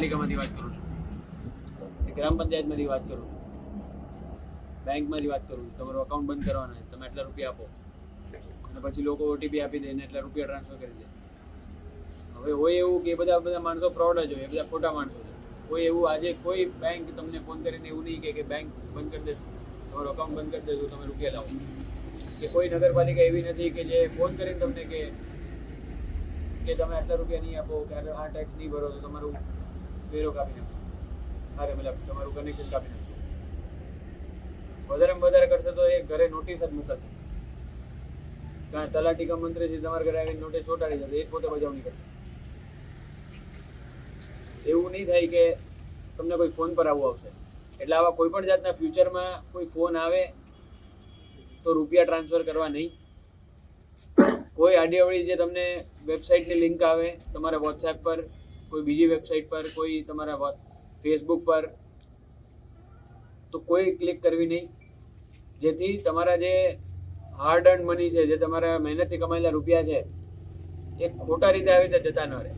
પાલિકામાંથી વાત કરું છું. ગ્રામ પંચાયતમાંથી વાત કરું છું. બેંકમાંથી વાત કરું તમારું અકાઉન્ટ બંધ કરવાના તમે આટલા રૂપિયા આપો. અને પછી લોકો ઓટીપી આપી દે ને એટલા રૂપિયા ટ્રાન્સફર કરી દે. હવે હોય એવું કે બધા બધા માણસો ફ્રોડ જ હોય બધા ખોટા માણસો છે. કોઈ એવું આજે કોઈ બેંક તમને ફોન કરીને એવું નહીં કે કે બેંક બંધ કરી દેશું તમારું અકાઉન્ટ બંધ કરી દેશું તમે રૂપિયા લાવો. કે કોઈ નગરપાલિકા એવી નથી કે જે ફોન કરીને તમને કે કે તમે આટલા રૂપિયા નહીં આપો, કે આ ટેક્સ નહીં ભરો, તો તમારું વેરો કાપી નાખો. અરે મતલબ તમારું કનેક્શન કાપી નાખો. વધારે વધારે કરશે તો એ ઘરે નોટિસ જ મૂકશે. કારણ તલાટી કમ મંત્રીથી તમારા ઘરે આવીને નોટિસ ચોંટાડી જશે એ પોતે બજાવણી કરશે. એવું નહીં થાય કે તમને કોઈ ફોન પર આવું આવશે. એટલે આવા કોઈ પણ જાતના ફ્યુચરમાં કોઈ ફોન આવે તો રૂપિયા ટ્રાન્સફર કરવા નહીં. કોઈ આડીઅવળી જે તમને વેબસાઇટની લિંક આવે, તમારા વોટ્સએપ પર કોઈ બીજી વેબસાઇટ પર, કોઈ તમારા ફેસબુક પર, તો કોઈ ક્લિક કરવી નહીં. જેથી તમારા જે હાર્ડ અર્ન મની છે, જે તમારા મહેનતથી કમાયેલા રૂપિયા છે, એ ખોટા રીતે આવી રીતે જતા ન રહે.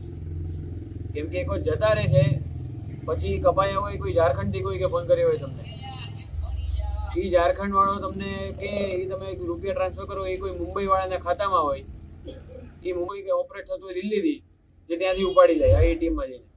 કેમ કે કોઈ જતા રહે છે, પછી કપાયા હોય, કોઈ ઝારખંડથી કોઈ કે ફોન કર્યો હોય તમને. એ ઝારખંડ વાળો તમને કે એ તમે રૂપિયા ટ્રાન્સફર કરો, એ કોઈ મુંબઈ વાળાના ખાતામાં હોય એ મુંબઈ કે ઓપરેટ થતું હોય દિલ્હીથી જે ત્યાંથી ઉપાડી જાય આ એટીએમમાં જઈને.